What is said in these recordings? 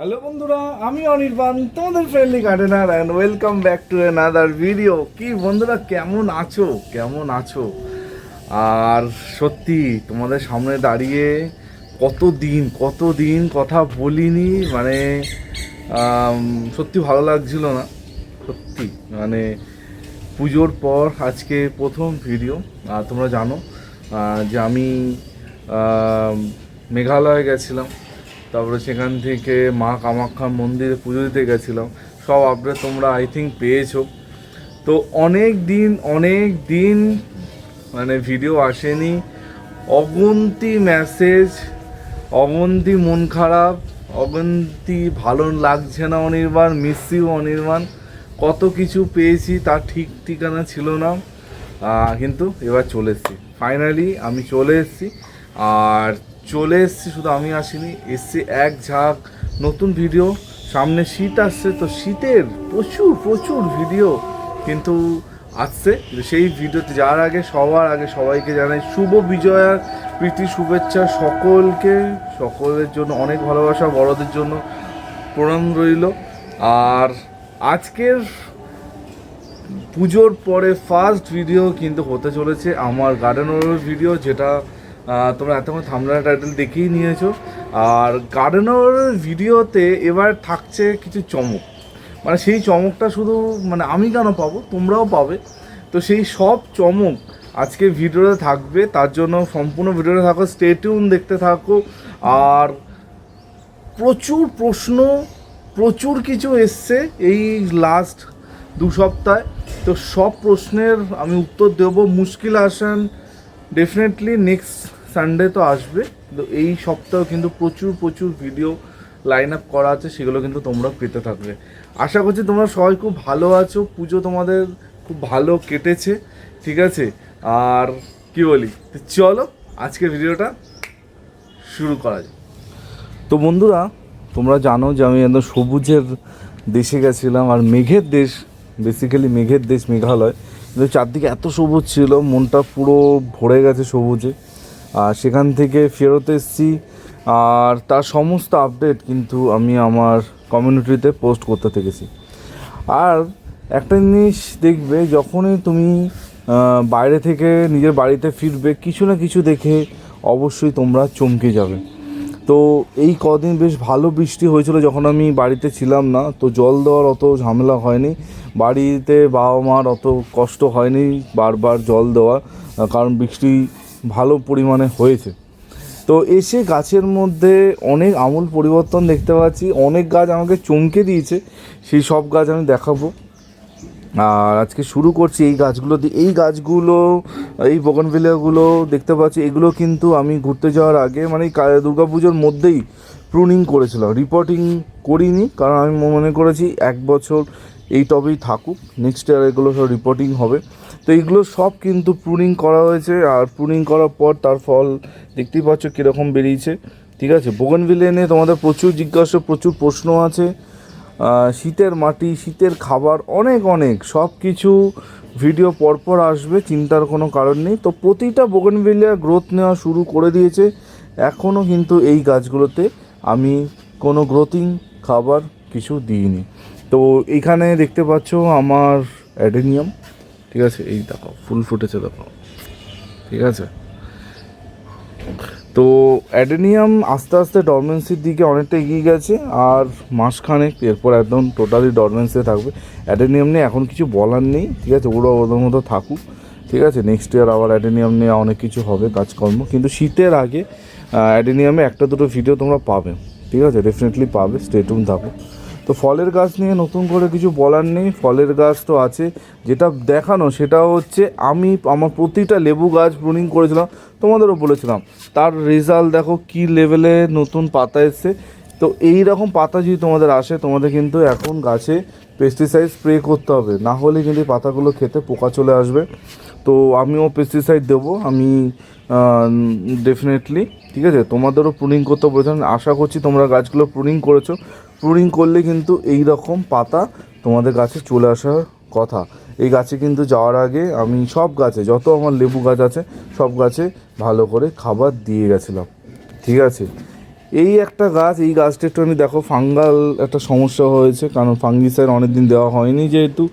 Hello বন্ধুরা, আমি অনির্বাণ, তোমাদের friendly gardener and welcome back to another video কি বন্ধুরা, কেমন আছো? কেমন আছো? আর সত্যি, তোমাদের সামনে দাঁড়িয়ে কত দিন কত দিন কথা বলিনি মানে সত্যি ভালো লাগছিল না, সত্যি মানে পুজোর পর আজকে প্রথম ভিডিও আর তোমরা জানো যে আমি, মেঘালয়ে গেছিলাম। তারপরে সেখান থেকে মা কামাখ্যা মন্দিরে পুজো দিতে গেছিলাম। সব আপডেট তোমরা আই থিঙ্ক পেয়েছ। তো অনেক দিন অনেক দিন মানে ভিডিও আসেনি। অগন্তি মেসেজ অগন্তি মন খারাপ, অগন্তি ভালো লাগছে না অনির্বাণ মিসিও অনির্বাণ। কত কিছু পেয়েছি, তার ঠিক ঠিকানা ছিল না। কিন্তু এবার চলে এসেছি। ফাইনালি আমি চলে এসেছি। আর চলে এসেছি, শুধু আমি আসিনি, এসছি এক ঝাঁক, নতুন ভিডিও সামনে শীত আসছে, তো শীতের প্রচুর প্রচুর ভিডিও কিন্তু আসছে। সেই ভিডিওতে যাওয়ার আগে, সবার আগে সবাইকে জানাই শুভ বিজয়ার প্রীতি শুভেচ্ছা সকলকে, সকলের জন্য অনেক ভালোবাসা, বড়দের জন্য প্রণাম রইল। আর আজকের পুজোর পরে ফার্স্ট ভিডিও কিন্তু হতে চলেছে আমার গার্ডেন ভিডিও যেটা তোমরা এতক্ষণ থামলা টাইটেল দেখেই নিয়েছো। আর গার্ডেনের ভিডিওতে এবার থাকছে কিছু চমক। মানে সেই চমকটা শুধু মানে আমি কেন পাবো? তোমরাও পাবে। তো সেই সব চমক আজকে ভিডিওতে থাকবে। তার জন্য সম্পূর্ণ ভিডিওতে থাকো স্টেটিউন দেখতে থাকো। আর প্রচুর প্রশ্ন, প্রচুর কিছু এসছে এই লাস্ট দু সপ্তাহে। তো সব প্রশ্নের আমি উত্তর দেব। মুশকিল আসান ডেফিনেটলি নেক্সট সানডে তো আসবে তো এই সপ্তাহ কিন্তু প্রচুর প্রচুর ভিডিও লাইন আপ করা আছে, সেগুলো কিন্তু তোমরা পেতে থাকবে। আশা করছি তোমরা সবাই খুব ভালো আছো, পুজো তোমাদের খুব ভালো কেটেছে, ঠিক আছে? আর কি বলি চলো আজকের ভিডিওটা শুরু করা যাক। তো বন্ধুরা, তোমরা জানো যে আমি একদম সবুজের দেশে গেছিলাম, আর মেঘের দেশ বেসিক্যালি মেঘের দেশ মেঘালয়। কিন্তু চারদিকে এত সবুজ ছিল, মনটা পুরো ভরে গেছে সবুজে। সেখান থেকে ফেরত এসেছি। আর তার সমস্ত আপডেট কিন্তু আমি আমার কমিউনিটিতে পোস্ট করতে থেকেছি। আর একটা জিনিস দেখবে, যখনই তুমি বাইরে থেকে নিজের বাড়িতে ফিরবে, কিছু না কিছু দেখে অবশ্যই তোমরা চমকে যাবে। তো এই কদিন বেশ ভালো বৃষ্টি হয়েছিল যখন আমি বাড়িতে ছিলাম না, তো জল দেওয়ার অত ঝামেলা হয়নি। বাড়িতে বাবা মার অত কষ্ট হয়নি বারবার জল দেওয়া কারণ বৃষ্টি ভালো পরিমাণে হয়েছে। তো এসে গাছের মধ্যে অনেক আমূল পরিবর্তন দেখতে পাচ্ছি। অনেক গাছ আমাকে চমকে দিয়েছে। সেই সব গাছ আমি দেখাবো। আর আজকে শুরু করছি এই গাছগুলো দিয়ে। এই গাছগুলো, এই বগনভিলিয়াগুলো দেখতে পাচ্ছি। এগুলো কিন্তু আমি ঘুরতে যাওয়ার আগে মানে দুর্গাপুজোর মধ্যেই প্রুনিং করেছিলাম। রিপোর্টিং করিনি, কারণ আমি মনে করেছি এক বছর এই টবেই থাকুক। নেক্সট ইয়ার এগুলো সব রিপোর্টিং হবে। তো এইগুলো সব কিন্তু প্রুনিং করা হয়েছে, আর প্রুনিং করার পর তার ফল দেখতেই পাচ্ছ কীরকম বেরিয়েছে। ঠিক আছে বোগনভিলিয়া নিয়ে তোমাদের প্রচুর জিজ্ঞাসা, প্রচুর প্রশ্ন আছে। শীতের মাটি, শীতের খাবার, অনেক অনেক, সব কিছু ভিডিও পরপর আসবে, চিন্তার কোনো কারণ নেই। তো প্রতিটা বোগনভিলিয়া গ্রোথ নেওয়া শুরু করে দিয়েছে। এখনও কিন্তু এই গাছগুলোতে আমি কোনো গ্রোথিং খাবার কিছু দিইনি। তো এখানে দেখতে পাচ্ছ আমার অ্যাডেনিয়াম ঠিক আছে? এই দেখো ফুল ফুটেছে দেখো। ঠিক আছে? তো অ্যাডেনিয়াম আস্তে আস্তে ডরমেন্সির দিকে অনেকটা এগিয়ে গেছে, আর মাসখানেক এরপর একদম টোটালি ডরমেন্সিতে থাকবে। অ্যাডেনিয়াম নিয়ে এখন কিছু বলার নেই, ঠিক আছে? ওরা ওদের মতো থাকুক, ঠিক আছে? নেক্সট ইয়ার আবার অ্যাডেনিয়াম নিয়ে অনেক কিছু হবে, কাজকর্ম। কিন্তু শীতের আগে অ্যাডেনিয়ামে একটা দুটো ভিডিও তোমরা পাবে, ঠিক আছে? ডেফিনেটলি পাবে স্টেটুন থাকো। তো ফলের গাছ নিয়ে নতুন করে কিছু বলার নেই, ফলের গাছ তো আছে। যেটা দেখানো সেটা হচ্ছে আমি আমার প্রতিটা লেবু গাছ প্রুনিং করেছিলাম, তোমাদেরও বলেছিলাম। তার রেজাল্ট দেখো কি লেভেলে নতুন পাতা এসছে। তো এই রকম পাতা যদি তোমাদের আসে, তোমাদের কিন্তু এখন গাছে পেস্টিসাইড স্প্রে করতে হবে। না হলে কিন্তু পাতাগুলো খেতে পোকা চলে আসবে। তো আমিও পেস্টিসাইড দেবো, আমি ডেফিনেটলি ঠিক আছে? তোমাদেরও প্রুনিং করতে বলেছিলাম। আশা করছি তোমরা গাছগুলো প্রুনিং করেছ। প্রুনিং করলে কিন্তু এই রকম পাতা তোমাদের গাছে চলে আসার কথা। এই গাছে কিন্তু যাওয়ার আগে আমি সব গাছে, যত আমার লেবু গাছ আছে, সব গাছে ভালো করে খাবার দিয়ে গেছিলাম। ঠিক আছে? এই একটা গাছ, এই গাছটা একটুখানি দেখো, ফাঙ্গাল একটা সমস্যা হয়েছে, কারণ ফাঙ্গিসাইড অনেক দিন দেওয়া হয়নি যেহেতু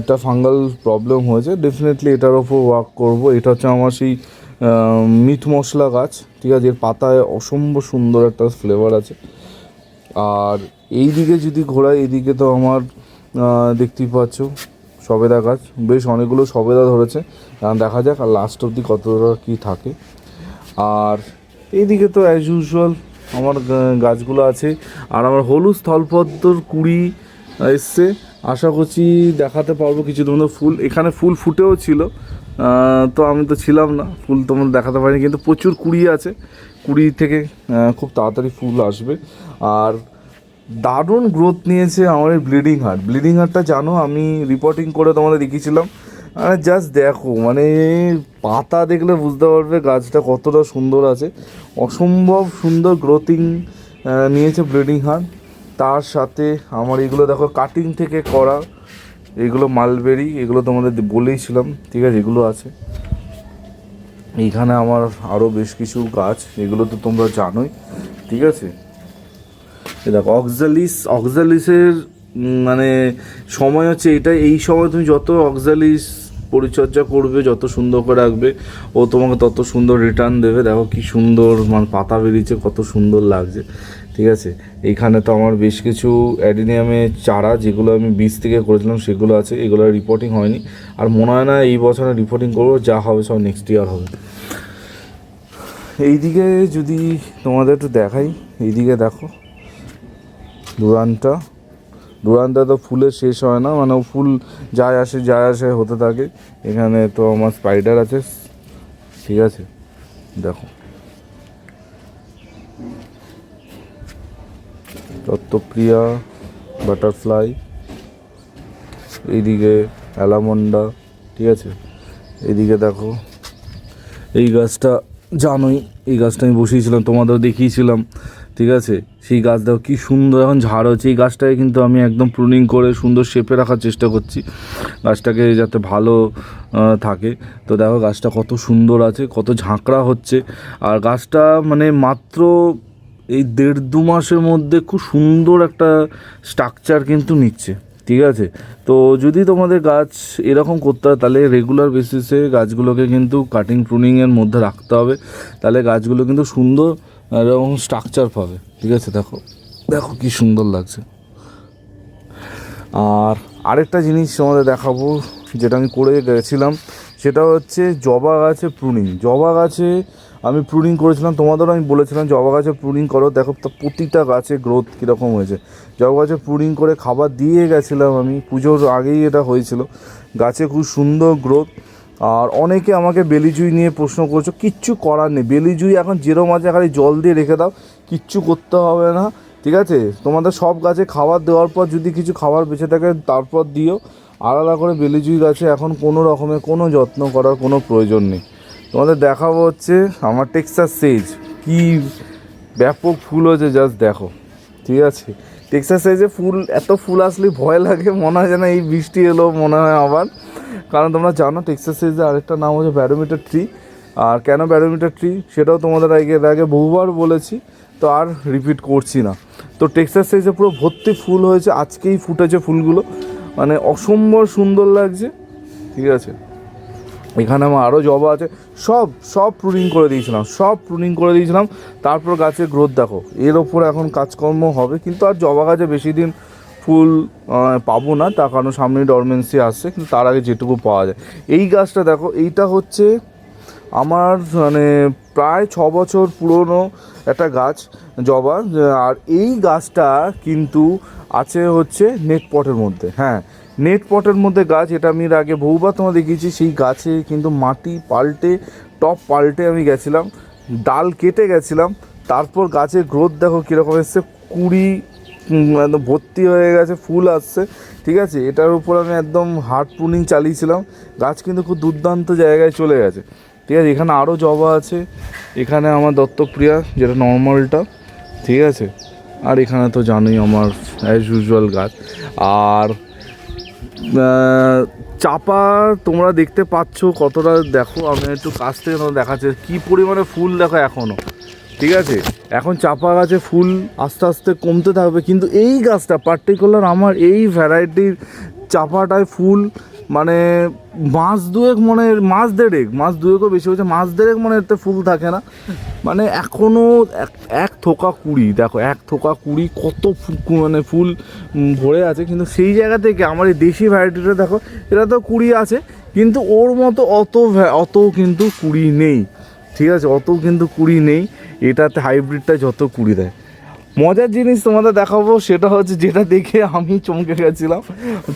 একটা ফাঙ্গাল প্রবলেম হয়েছে। ডেফিনেটলি এটার ওপর ওয়ার্ক করব। এটা হচ্ছে আমার সেই মিট মশলা গাছ, ঠিক আছে? এর পাতায় অসম্ভব সুন্দর একটা ফ্লেভার আছে। আর এই দিকে যদি ঘোরাই এইদিকে তো আমার দেখতেই পাচ্ছ, সবেদা গাছ। বেশ অনেকগুলো সবেদা ধরেছে। দেখা যাক, আর লাস্ট অবধি কতটা কী থাকে। আর এইদিকে তো অ্যাজ ইউজুয়াল আমার গাছগুলো আছে। আর আমার হলুদ স্থলপদ্মর কুড়ি এসছে। আশা করছি দেখাতে পারব কিছু তোমাদের ফুল। এখানে ফুল ফুটেও ছিল। তো আমি তো ছিলাম না। ফুল তোমাদের দেখাতে পারিনি, কিন্তু প্রচুর কুড়ি আছে। কুড়ি থেকে খুব তাড়াতাড়ি ফুল আসবে। আর দারুণ গ্রোথ নিয়েছে এই ব্লিডিং হার্ট ব্লিডিং হার্টটা জানো, আমি রিপোর্টিং করে তোমাদের দেখিয়েছিলাম। আর জাস্ট দেখো মানে পাতা দেখলে বুঝতে পারবে গাছটা কতটা সুন্দর আছে। অসম্ভব সুন্দর গ্রোথিং নিয়েছে ব্লিডিং হার্ট তার সাথে আমার এগুলো দেখো কাটিং থেকে করা, এগুলো মালবেরি এগুলো তোমাদের বলেইছিলাম, ঠিক আছে, এগুলো আছে। এইখানে আমার আরও বেশ কিছু গাছ, এগুলো তো তোমরা জানোই, ঠিক আছে? দেখো অক্সালিস অক্সালিসের মানে সময় হচ্ছে এটা, এই সময় তুমি যত অক্সালিস পরিচর্যা করবে, যত সুন্দর করে রাখবে, ও তোমাকে তত সুন্দর রিটার্ন দেবে। দেখো কি সুন্দর মানে পাতা বেরিয়েছে, কত সুন্দর লাগছে। ঠিক আছে? এইখানে তো আমার বেশ কিছু অ্যাডিনিয়ামের চারা, যেগুলো আমি বীজ থেকে করেছিলাম, সেগুলো আছে, এগুলো রিপোর্টিং হয়নি। আর মনে হয় না এই বছরে রিপোর্টিং করব, যা হবে সব নেক্সট ইয়ার হবে। এইদিকে যদি তোমাদের একটু দেখাই, এইদিকে দেখো। ডুরানটা ডুরানটা তো ফুলের শেষ হয় না মানে ফুল যায় আসে যায় আসে, হতে থাকে। এখানে তো আমার স্পাইডার আছে। ঠিক আছে, দেখো। তত্ত্বপ্রিয়া বাটারফ্লাই এইদিকে অ্যালামন্ডা, ঠিক আছে? এইদিকে দেখো। এই গাছটা জানোই, এই গাছটা আমি বসিয়েছিলাম, তোমাদেরও দেখিয়েছিলাম, ঠিক আছে? সেই গাছ দেখো কি সুন্দর, এখন ঝাড় হচ্ছে। এই গাছটাকে কিন্তু আমি একদম প্রুনিং করে সুন্দর শেপে রাখার চেষ্টা করছি। গাছটাকে যাতে ভালো থাকে। তো দেখো, গাছটা কত সুন্দর আছে, কত ঝাঁকড়া হচ্ছে। আর গাছটা মানে মাত্র এই দেড় দু মাসের মধ্যে খুব সুন্দর একটা স্ট্রাকচার কিন্তু নিচ্ছে। ঠিক আছে? তো যদি তোমাদের গাছ এরকম করতে হয়, তাহলে রেগুলার বেসিসে গাছগুলোকে কিন্তু কাটিং প্রুনিংয়ের মধ্যে রাখতে হবে। তাহলে গাছগুলো কিন্তু সুন্দর এরকম স্ট্রাকচার পাবে। ঠিক আছে? দেখো দেখো কি সুন্দর লাগছে। আর আরেকটা জিনিস তোমাদের দেখাবো, যেটা আমি করে গেছিলাম, সেটা হচ্ছে জবা গাছে প্রুনিং জবা গাছে আমি প্রুনিং করেছিলাম, তোমাদেরও আমি বলেছিলাম জবা গাছে প্রুনিং করো। দেখো, তো প্রতিটা গাছে গ্রোথ কীরকম হয়েছে। জবা গাছে প্রুনিং করে খাবার দিয়ে গেছিলাম আমি, পুজোর আগেই এটা হয়েছিল। গাছে খুব সুন্দর গ্রোথ আর অনেকে আমাকে বেলিজুই নিয়ে প্রশ্ন করছ, কিচ্ছু করার নেই। বেলিজুই এখন যেরম আছে, খালি জল দিয়ে রেখে দাও, কিচ্ছু করতে হবে না। ঠিক আছে? তোমাদের সব গাছে খাবার দেওয়ার পর যদি কিছু খাবার বেঁচে থাকে, তারপর দিও। আলাদা করে বেলিজুই গাছে এখন কোনো রকমের কোনো যত্ন করার কোনো প্রয়োজন নেই। তোমাদের দেখাবো হচ্ছে আমার টেক্সাস সেজ কি ব্যাপক ফুল হয়েছে জাস্ট দেখো। ঠিক আছে? টেক্সাস সাইজে ফুল, এত ফুল আসলে ভয় লাগে, মনে হয় যেন এই বৃষ্টি এলো, মনে হয় আবার। কারণ তোমরা জানো টেক্সাস সাইজে আরেকটা নাম হচ্ছে ব্যারোমিটার ট্রি আর কেন ব্যারোমিটার ট্রি সেটাও তোমাদের আগে আগে বহুবার বলেছি, তো আর রিপিট করছি না। তো টেক্সাস সাইজে পুরো ভর্তি ফুল হয়েছে, আজকেই ফুটেছে ফুলগুলো। মানে অসম্ভব সুন্দর লাগছে। ঠিক আছে? এখানে আমার আরও জবা আছে। সব সব প্রুনিং করে দিয়েছিলাম, সব প্রুনিং করে দিয়েছিলাম। তারপর গাছের গ্রোথ দেখো, এর ওপর এখন কাজকর্ম হবে, কিন্তু আর জবা গাছে বেশি দিন ফুল পাবো না, তার কারণ সামনে ডরমেন্সি আসছে, কিন্তু তার আগে যেটুকু পাওয়া যায়। এই গাছটা দেখো, এইটা হচ্ছে আমার মানে প্রায় ছ বছর পুরনো একটা গাছ, জবা, আর এই গাছটা কিন্তু আছে হচ্ছে নেট পটের মধ্যে হ্যাঁ। নেট পটের মধ্যে গাছ, এটা আমি এর আগে বহুবার তোমার দেখিয়েছি, সেই গাছে কিন্তু মাটি পাল্টে, টপ পাল্টে আমি গেছিলাম, ডাল কেটে গেছিলাম, তারপর গাছের গ্রোথ দেখো কীরকম এসছে, কুড়ি একদম ভর্তি হয়ে গেছে, ফুল আসছে, ঠিক আছে? এটার উপর আমি একদম হার্ড প্রুনিং চালিয়েছিলাম, গাছ কিন্তু খুব দুর্দান্ত জায়গায় চলে গেছে, ঠিক আছে? এখানে আরও জবা আছে, এখানে আমার দত্তপ্রিয়া, যেটা নর্মালটা, ঠিক আছে? আর এখানে তো জানোই আমার অ্যাজ ইউজুয়াল গাছ, আর চাপা তোমরা দেখতে পাচ্ছ, কতটা দেখো, আমি একটু কাছ থেকে তোমরা দেখাচ্ছে, কী পরিমাণে ফুল দেখো এখনও ঠিক আছে? এখন চাপা গাছে ফুল আস্তে আস্তে কমতে থাকবে, কিন্তু এই গাছটা পার্টিকুলার আমার এই ভ্যারাইটির চাপাটায় ফুল মানে মাস দুয়েক মনে, মাস দেড়েক, মাস দুয়েকও বেশি হচ্ছে মাস দেড়েক মনে এতে ফুল থাকে না। মানে এখনও এক থোকা কুড়ি, দেখো, এক থোকা কুড়ি কত মানে ফুল ভরে আছে, কিন্তু সেই জায়গা থেকে আমার এই দেশি ভ্যারাইটিটা দেখো, এটা তো কুড়ি আছে, কিন্তু ওর মতো অত অত কিন্তু কুড়ি নেই। ঠিক আছে, অত কিন্তু কুড়ি নেই, এটাতে হাইব্রিডটা যত কুড়ি দেয়। মজার জিনিস তোমাদের দেখাবো, সেটা হচ্ছে যেটা দেখে আমি চমকে গেছিলাম।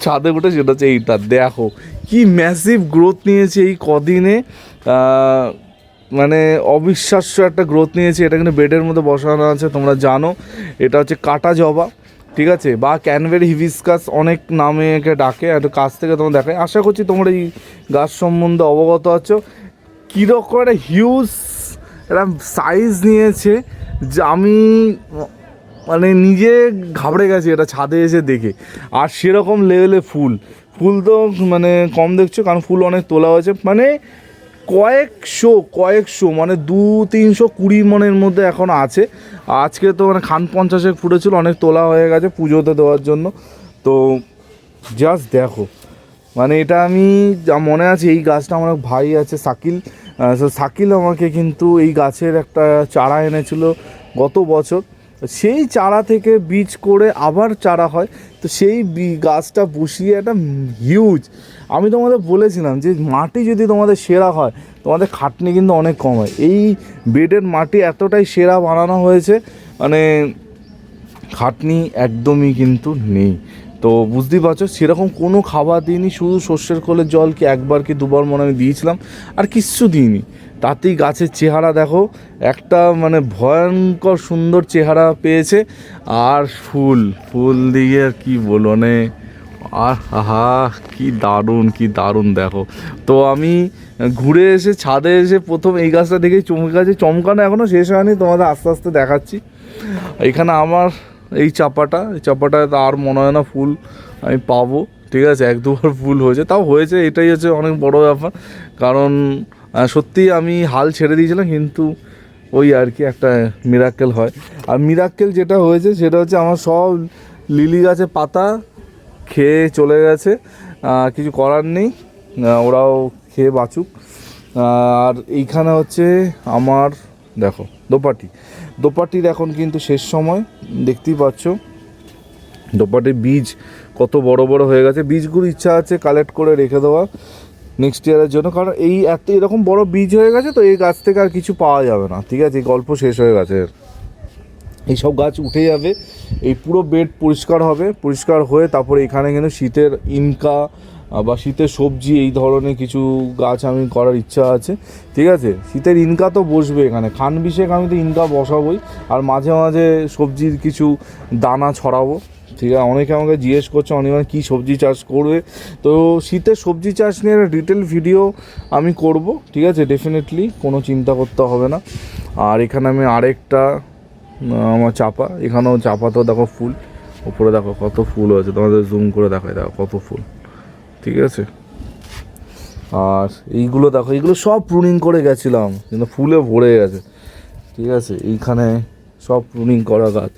ছাদে উঠে সেটা হচ্ছে এইটা, দেখো কি ম্যাসিভ গ্রোথ নিয়েছে এই কদিনে। মানে অবিশ্বাস্য একটা গ্রোথ নিয়েছে, এটা কিন্তু বেডের মধ্যে বসানো আছে, তোমরা জানো। এটা হচ্ছে কাটা জবা, ঠিক আছে? বা ক্যানভেরি হিভিসকাস অনেক নামে একে ডাকে একটু কাছ থেকে তোমরা দেখায়। আশা করছি তোমরা এই গাছ সম্বন্ধে অবগত আছো। কীরকম একটা হিউজ একটা সাইজ নিয়েছে, যে আমি মানে নিজে ঘাবড়ে গেছি এটা ছাদে এসে দেখে। আর সেরকম লেভেলে ফুল। ফুল তো মানে কম দেখছ, কারণ ফুল অনেক তোলা হয়েছে। মানে কয়েকশো কয়েকশো মানে দু তিনশো কুড়ি মনের মধ্যে এখন আছে। আজকে তো মানে খান পঞ্চাশে ফুটেছিল অনেক তোলা হয়ে গেছে পুজোতে দেওয়ার জন্য। তো জাস্ট দেখো। মানে এটা আমি যা মনে আছে, এই গাছটা আমার ভাই আছে সাকিল সাকিল আমাকে কিন্তু এই গাছের একটা চারা এনেছিল গত বছর। সেই চারা থেকে বীজ করে আবার চারা হয়। তো সেই গাছটা বসিয়ে একটা হিউজ আমি তোমাদের বলেছিলাম যে মাটি যদি তোমাদের সেরা হয়, তোমাদের খাটনি কিন্তু অনেক কম হয়। এই বেডের মাটি এতটাই সেরা বানানো হয়েছে মানে খাটনি একদমই কিন্তু নেই। তো বুঝতেই পারছ, সেরকম কোনো খাবার দিইনি, শুধু সর্ষের খোলের জল কি একবার কি দুবার মনে আমি দিয়েছিলাম, আর কিচ্ছু দিইনি। তাতেই গাছের চেহারা দেখো, একটা মানে ভয়ঙ্কর সুন্দর চেহারা পেয়েছে, আর ফুল ফুল দিয়ে আর কি বলো মানে আর হা কি দারুণ কি দারুণ দেখো। তো আমি ঘুরে এসে, ছাদে এসে প্রথম এই গাছটা দেখেই চমকে গেছে, চমকানো এখনও শেষ হয়নি, তোমাদের আস্তে আস্তে দেখাচ্ছি। এখানে আমার এই চাপাটা, এই চাপাটায় তো আর মনে হয় না ফুল আমি পাবো। ঠিক আছে, এক দুবার ফুল হয়েছে। তাও হয়েছে, এটাই হচ্ছে অনেক বড় ব্যাপার। কারণ সত্যি আমি হাল ছেড়ে দিয়েছিলাম, কিন্তু ওই আর কি একটা মিরাক্কেল হয়। আর মিরাক্কেল যেটা হয়েছে, সেটা হচ্ছে আমার সব লিলি গাছের পাতা খেয়ে চলে গেছে। কিছু করার নেই। ওরাও খেয়ে বাঁচুক। আর এইখানে হচ্ছে আমার, দেখো, দোপাটি। দোপাটির এখন কিন্তু শেষ সময়, দেখতেই পাচ্ছ। দোপাটির বীজ কত বড় বড় হয়ে গেছে। বীজগুলো ইচ্ছা আছে কালেক্ট করে রেখে দেওয়া নেক্সট ইয়ারের জন্য। কারণ এই এত, এরকম বড় বীজ হয়ে গেছে তো, এই গাছ থেকে আর কিছু পাওয়া যাবে না। ঠিক আছে, এই গল্প শেষ হয়ে গেছে। এইসব গাছ উঠে যাবে, এই পুরো বেড পরিষ্কার হবে, পরিষ্কার হয়ে তারপরে এখানে কিন্তু শীতের ইনকা বা শীতের সবজি, এই ধরনের কিছু গাছ আমি করার ইচ্ছা আছে। ঠিক আছে? শীতের ইনকা তো বসবে এখানে। খান বিশেক আমি তো ইনকা বসাবোই। আর মাঝে মাঝে সবজির কিছু দানা ছড়াবো। ঠিক আছে? অনেকে আমাকে জিজ্ঞেস করছে অনেক কী সবজি চাষ করবে? তো শীতের সবজি চাষ নিয়ে ডিটেল ভিডিও আমি করব। ঠিক আছে? ডেফিনেটলি কোনো চিন্তা করতে হবে না। আর এখানে আমি আরেকটা আমার চাপা। এখানেও চাপা তো দেখো ফুল। উপরে দেখো কত ফুল আছে তোমাদের জুম করে দেখায় দেখো কত ফুল। ঠিক আছে? আর এইগুলো দেখো, এইগুলো সব প্রুনিং করে গেছিলাম, কিন্তু ফুলে ভরে গেছে। ঠিক আছে, এইখানে সব প্রুনিং করা গাছ।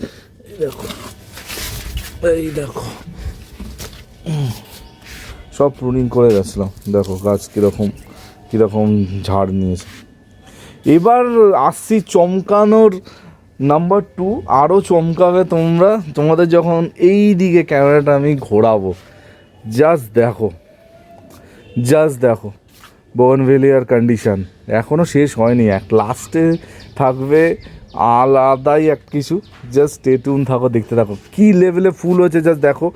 এই দেখো এই দেখো। সব প্রুনিং করে গেছিলাম। দেখো গাছ কীরকম কীরকম ঝাড় নিয়েছে। এবার আসছি চমকানোর নাম্বার টু আরও চমকাবে তোমরা, তোমাদের যখন এই দিকে ক্যামেরাটা আমি ঘোরাবো। জাস্ট দেখো। জাস্ট দেখো। বোনভেলিয়ার কন্ডিশন এখনও শেষ হয়নি। এক লাস্টে থাকবে আলাদাই এক কিছু। জাস্ট টেটুন থাকো, দেখতে থাকো। কী লেভেলে ফুল হয়েছে জাস্ট দেখো।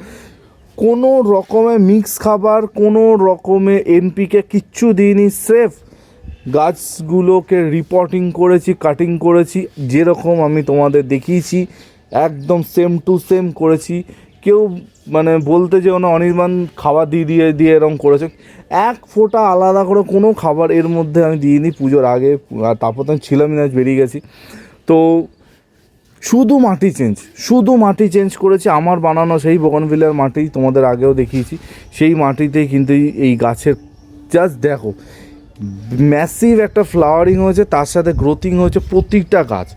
কোনো রকমের মিক্স খাবার, কোনো রকমে এনপিকে কিচ্ছু দিইনি সেফ গাছগুলোকে রিপোর্টিং করেছি কাটিং করেছি। যেরকম আমি তোমাদের দেখিয়েছি, একদম সেম টু সেম করেছি। কেউ মানে বলতে যে না, অনির্বাণ খাবার দিয়ে দিয়ে দিয়ে এরকম করেছে। এক ফোঁটা আলাদা করে কোনো খাবার এর মধ্যে আমি দিইনি পুজোর আগে, আর তারপর তো আমি ছিলামই না বেরিয়ে গেছি। তো শুধু মাটি চেঞ্জ শুধু মাটি চেঞ্জ করেছি আমার বানানো সেই বগনভিলের মাটি, তোমাদের আগেও দেখিয়েছি। সেই মাটিতেই কিন্তু এই গাছের জাস্ট দেখো ম্যাসিভ একটা ফ্লাওয়ারিং হয়েছে, তার সাথে গ্রোথিং হয়েছে প্রতিটা গাছ।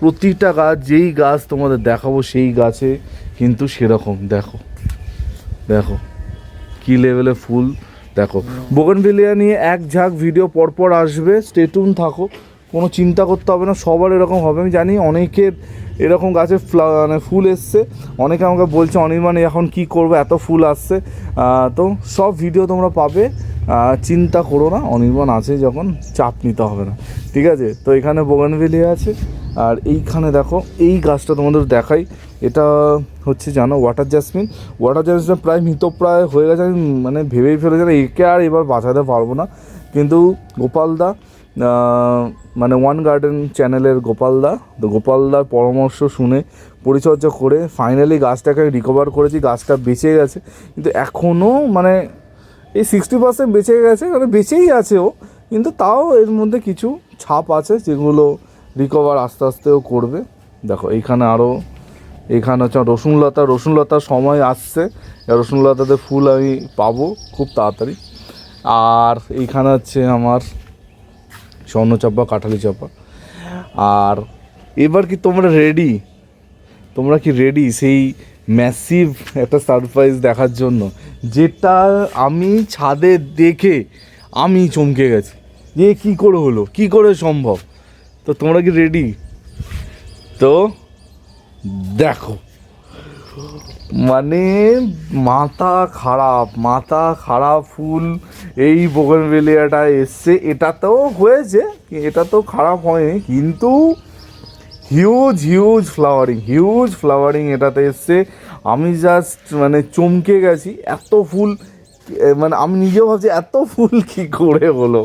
প্রতিটা গাছ, যেই গাছ তোমাদের দেখাবো সেই গাছে কিন্তু সেরকম দেখো দেখো কি লেভেলে ফুল দেখো। বোগনভিলিয়া নিয়ে এক ঝাঁক ভিডিও পরপর আসবে স্টেটুন থাকো কোনো চিন্তা করতে হবে না সবার এরকম হবে। আমি জানি অনেকের এরকম গাছে ফ্লা- মানে ফুল এসছে অনেকে আমাকে বলছে অনির্বাণ এখন কি করব এত ফুল আসছে। তো সব ভিডিও তোমরা পাবে চিন্তা করো না অনির্বাণ আছে যখন চাপ নিতে হবে না। ঠিক আছে? তো এখানে বোগানভেলিয়া আছে আর এইখানে দেখো এই গাছটা তোমাদের দেখাই। এটা হচ্ছে জানো ওয়াটার জাসমিন ওয়াটার জাসমিন প্রায় মৃতপ্রায় হয়ে গেছে, আমি মানে ভেবেই ফেলেছিলাম একে আর এবার বাঁচাতে পারব না। কিন্তু গোপালদা মানে ওয়ান গার্ডেন চ্যানেলের গোপালদা তো গোপালদার পরামর্শ শুনে, পরিচর্যা করে ফাইনালি গাছটাকে রিকভার করেছি, গাছটা বেঁচে গেছে। কিন্তু এখনও মানে এই সিক্সটি পার্সেন্ট বেঁচে গেছে মানে বেঁচেই আছে ও। কিন্তু তাও এর মধ্যে কিছু ছাপ আছে যেগুলো রিকভার আস্তে আস্তেও করবে। দেখো, এইখানে আরও এখানে হচ্ছে রসুন রসুনলতা রসুনলতার সময় আসছে। রসুনলতাতে ফুল আমি পাবো খুব তাড়াতাড়ি। আর এইখানে হচ্ছে আমার স্বর্ণচাপা কাঁঠালি চাপা। আর এবার কি তোমরা রেডি তোমরা কি রেডি সেই ম্যাসিভ একটা সারপ্রাইজ দেখার জন্য? যেটা আমি ছাদে দেখে আমি চমকে গেছি। যে কি করে হলো? কি করে সম্ভব? তো তোমরা কি রেডি তো দেখো। মানে মাথা খারাপ মাথা খারাপ ফুল এই বোগনভেলিয়াটা এসছে। এটাতেও হয়েছে, এটা তো খারাপ হয়নি, কিন্তু huge huge flowering huge flowering এটাতে এসছে। আমি জাস্ট মানে চমকে গেছি, এত ফুল মানে আমি নিজেও ভাবছি, এত ফুল কি করে হলো?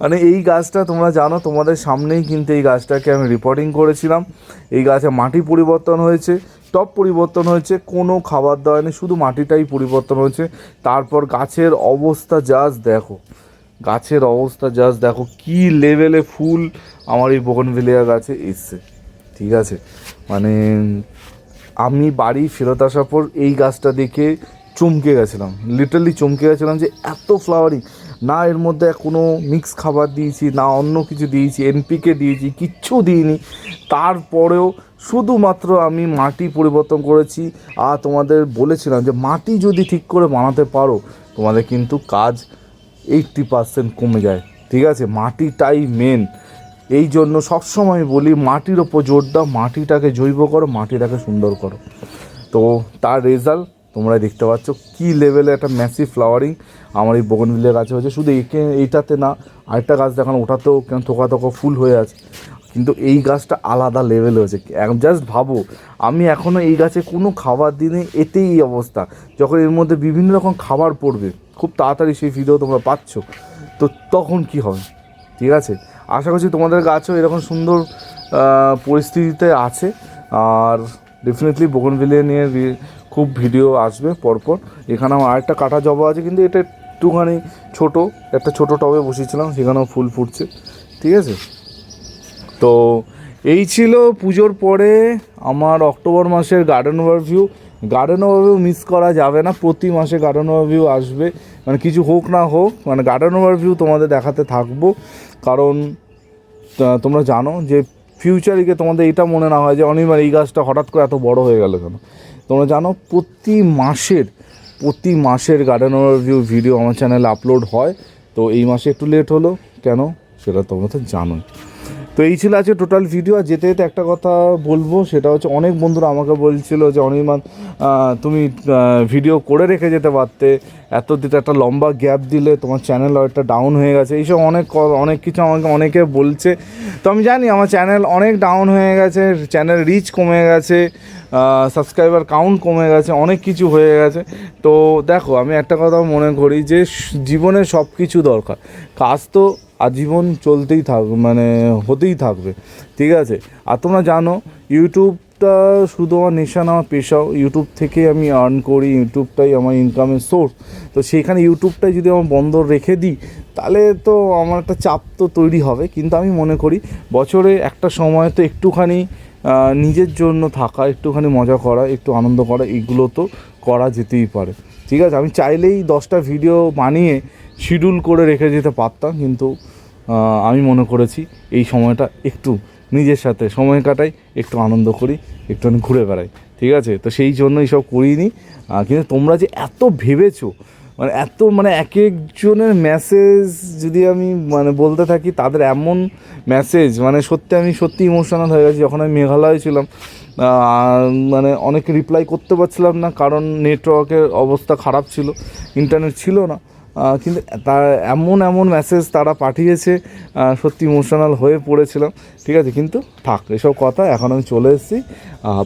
মানে এই গাছটা তোমরা জানো, তোমাদের সামনেই কিন্তু এই গাছটাকে আমি রিপোর্টিং করেছিলাম। এই গাছে মাটি পরিবর্তন হয়েছে টপ পরিবর্তন হয়েছে, কোনো খাবার দেওয়া নেই শুধু মাটিটাই পরিবর্তন হয়েছে। তারপর গাছের অবস্থা জাস্ট দেখো, গাছের অবস্থা জাস্ট দেখো, কি লেভেলে ফুল আমার এই বোগনভেলিয়া গাছে এসছে, ঠিক আছে? মানে আমি বাড়ি ফেরত আসার পর এই গাছটা দেখে চমকে গেছিলাম লিটারলি চমকে গেছিলাম যে এত ফ্লাওয়ারিং না এর মধ্যে কোনো মিক্স খাবার দিয়েছি, না অন্য কিছু দিয়েছি এনপিকে দিয়েছি, কিচ্ছু দিইনি। তারপরেও শুধুমাত্র আমি মাটি পরিবর্তন করেছি, আর তোমাদের বলেছিলাম যে মাটি যদি ঠিক করে বানাতে পারো, তোমাদের কিন্তু কাজ এইট্টি পার্সেন্ট কমে যায়। ঠিক আছে? মাটিটাই মেন এই জন্য সবসময় বলি, মাটির ওপর জোর দাও, মাটিটাকে জৈব করো, মাটিটাকে সুন্দর করো। তো তার রেজাল্ট তোমরা দেখতে পাচ্ছ কী লেভেলে একটা ম্যাসিভ ফ্লাওয়ারিং আমার এই বগনভিলের গাছে হয়েছে। শুধু একে এইটাতে না, আরেকটা গাছ দেখানো, ওটাতেও কেন থোকা থোকা ফুল হয়ে আছে। কিন্তু এই গাছটা আলাদা লেভেল হয়েছে। জাস্ট ভাবো, আমি এখনও এই গাছে কোনো খাবার দিনে এতেই এই অবস্থা। যখন এর মধ্যে বিভিন্ন রকম খাবার পড়বে, খুব তাড়াতাড়ি সেই ভিডিও তোমরা পাচ্ছ। তো তখন কি হবে? ঠিক আছে? আশা করছি তোমাদের গাছও এরকম সুন্দর পরিস্থিতিতে আছে। আর ডেফিনেটলি বোগনভিলিয়া নিয়ে খুব ভিডিও আসবে পরপর। এখানে আমার আরেকটা কাটা জবা আছে, কিন্তু এটা একটুখানি ছোট। একটা ছোট টবে বসিয়েছিলাম, সেখানেও ফুল ফুটছে। ঠিক আছে? তো এই ছিল পুজোর পরে আমার অক্টোবর মাসের garden overview garden overview miss করা যাবে না, প্রতি মাসে গার্ডেন ওভারভিউ আসবে। মানে কিছু হোক না হোক মানে গার্ডেন ওভারভিউ তোমাদের দেখাতে থাকব। কারণ তোমরা জানো যে ফিউচারিকে তোমাদের এটা মনে না হয় যে, অনির্বাণ, এই গাছটা হঠাৎ করে এত বড় হয়ে গেল কেন? তোমরা জানো, প্রতি মাসের প্রতি মাসের গার্ডেন ওভারভিউ ভিডিও আমার চ্যানেলে আপলোড হয়। তো এই মাসে একটু লেট হলো। কেন? সেটা তোমরা তো জানোই। তো এই ছিল আজকে টোটাল ভিডিও আর যেতে যেতে একটা কথা বলব সেটা হচ্ছে অনেক বন্ধুরা আমাকে বলছিল যে অনির্বাণ আহ, তুমি ভিডিও করে রেখে যেতে পারতে। এত দিতে একটা লম্বা গ্যাপ দিলে তোমার চ্যানেল হয়তো ডাউন হয়ে গেছে। এইসব অনেক অনেক কিছু আমাকে অনেকে বলছে। তো আমি জানি আমার চ্যানেল অনেক ডাউন হয়ে গেছে চ্যানেল রিচ কমে গেছে সাবস্ক্রাইবার কাউন্ট কমে গেছে অনেক কিছু হয়ে গেছে। তো দেখো আমি একটা কথা মনে করি যে জীবনে সব কিছু দরকার। কাজ তো আজীবন চলতেই থাক মানে হতেই থাকবে। ঠিক আছে? আর তোমরা জানো, ইউটিউবটা শুধু আমার নেশা না, আমার পেশাও ইউটিউব থেকে আমি আর্ন করি, ইউটিউবটাই আমার ইনকামের সোর্স তো সেইখানে ইউটিউবটাই যদি আমার বন্ধ রেখে দিই, তাহলে তো আমার একটা চাপ তো তৈরি হবে। কিন্তু আমি মনে করি, বছরে একটা সময় তো একটুখানি নিজের জন্য থাকা, একটুখানি মজা করা, একটু আনন্দ করা এগুলো তো করা যেতেই পারে। ঠিক আছে, আমি চাইলেই দশটা ভিডিও বানিয়ে শিডিউল করে রেখে যেতে পারতাম, কিন্তু আমি মনে করেছি এই সময়টা একটু নিজের সাথে সময় কাটাই, একটু আনন্দ করি একটুখানি ঘুরে বেড়াই, ঠিক আছে? তো সেই জন্য এইসব করিনি। কিন্তু তোমরা যে এত ভেবেছো মানে এত মানে এক একজনের মেসেজ যদি আমি মানে বলতে থাকি, তাদের এমন মেসেজ মানে সত্যি আমি সত্যি ইমোশনাল হয়ে গেছি। যখন আমি মেঘালয়ে ছিলাম মানে অনেকে রিপ্লাই করতে পারছিলাম না, কারণ নেটওয়ার্কের অবস্থা খারাপ ছিল ইন্টারনেট ছিল না। কিন্তু তার এমন এমন মেসেজ তারা পাঠিয়েছে সত্যি ইমোশনাল হয়ে পড়েছিলাম। ঠিক আছে, কিন্তু থাক, এসব কথা এখন আমি চলে এসেছি।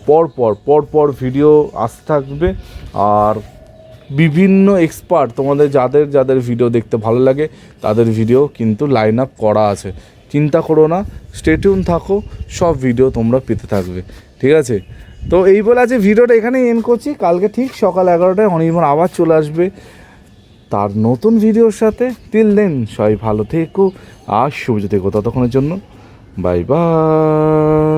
পর পর পর পর ভিডিও আসতে থাকবে। আর বিভিন্ন এক্সপার্ট তোমাদের, যাদের যাদের ভিডিও দেখতে ভালো লাগে, তাদের ভিডিও কিন্তু লাইন আপ করা আছে। চিন্তা করো না স্টেটিউন থাকো, সব ভিডিও তোমরা পেতে থাকবে। ঠিক আছে? তো এই বলে আছে ভিডিওটা এখানেই এন করছি। কালকে ঠিক সকাল এগারোটায় অনির্বাণ আবার চলে আসবে। তার নতুন ভিডিওর সাথে তিল দেন সবাই ভালো থেকো আর সুবিধা থেকো ততক্ষণের জন্য। Bye bye